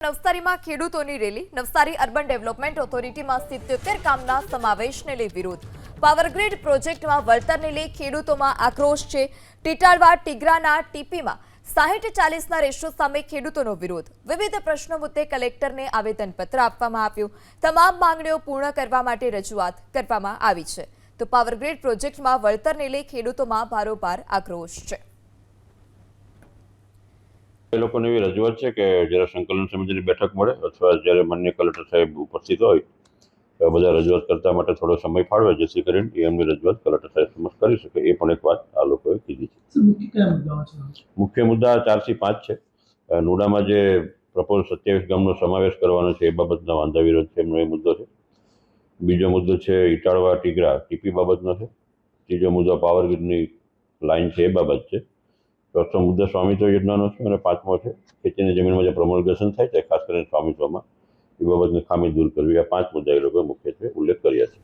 નવસારીમાં ખેડૂતોની rally. Navsari urban development ઓથોરિટીમાં સિત્યોતેર કામના સમાવેશને લઈ વિરોધ. પાવરગ્રીડ પ્રોજેક્ટમાં વળતરને લઈ ખેડૂતોમાં આક્રોશ છે. ટીટાળવા ટીગરાના ટીપીમાં સાહીઠ ચાલીસના રેશિયો સામે ખેડૂતોનો વિરોધ. વિવિધ પ્રશ્નો મુદ્દે કલેક્ટરને આવેદનપત્ર આપવામાં આવ્યું. તમામ માંગણીઓ પૂર્ણ કરવા માટે રજૂઆત કરવામાં આવી છે. તો પાવરગ્રીડ પ્રોજેક્ટમાં વળતરને લઈ ખેડૂતોમાં ભારોભાર આક્રોશ છે. એ લોકોને એવી રજૂઆત છે કે જ્યારે સંકલન સમિતિની બેઠક મળે અથવા જ્યારે માન્ય કલેક્ટર સાહેબ ઉપસ્થિત હોય તો બધા રજૂઆત કરતા માટે થોડો સમય ફાળવે જેથી કરીને એ એમની રજૂઆત કલેક્ટર સાહેબ સમક્ષ કરી શકે. એ પણ એક વાત આ લોકોએ કીધી છે. મુખ્ય મુદ્દા ચારથી પાંચ છે. નોડામાં નુડામાં જે પ્રપોઝ સત્યાવીસ ગામનો સમાવેશ કરવાનો છે એ બાબતના વાંધા વિરોધ છે એમનો એ મુદ્દો છે. બીજો મુદ્દો છે ઇટાળવા ટીગરા ટીપી બાબતનો છે. ત્રીજો મુદ્દો પાવર ગ્રીડની લાઇન છે એ બાબત છે. ચોથો મુદ્દો સ્વામિત્વ યોજનાનો છે અને પાંચમો છે, ખેતીની જમીનમાં જે પ્રમોલગેશન થાય છે, ખાસ કરીને સ્વામિત્વમાં એ બાબતની ખામી દૂર કરવી. આ પાંચ મુદ્દા એ લોકોએ મુખ્યત્વે ઉલ્લેખ કર્યા છે.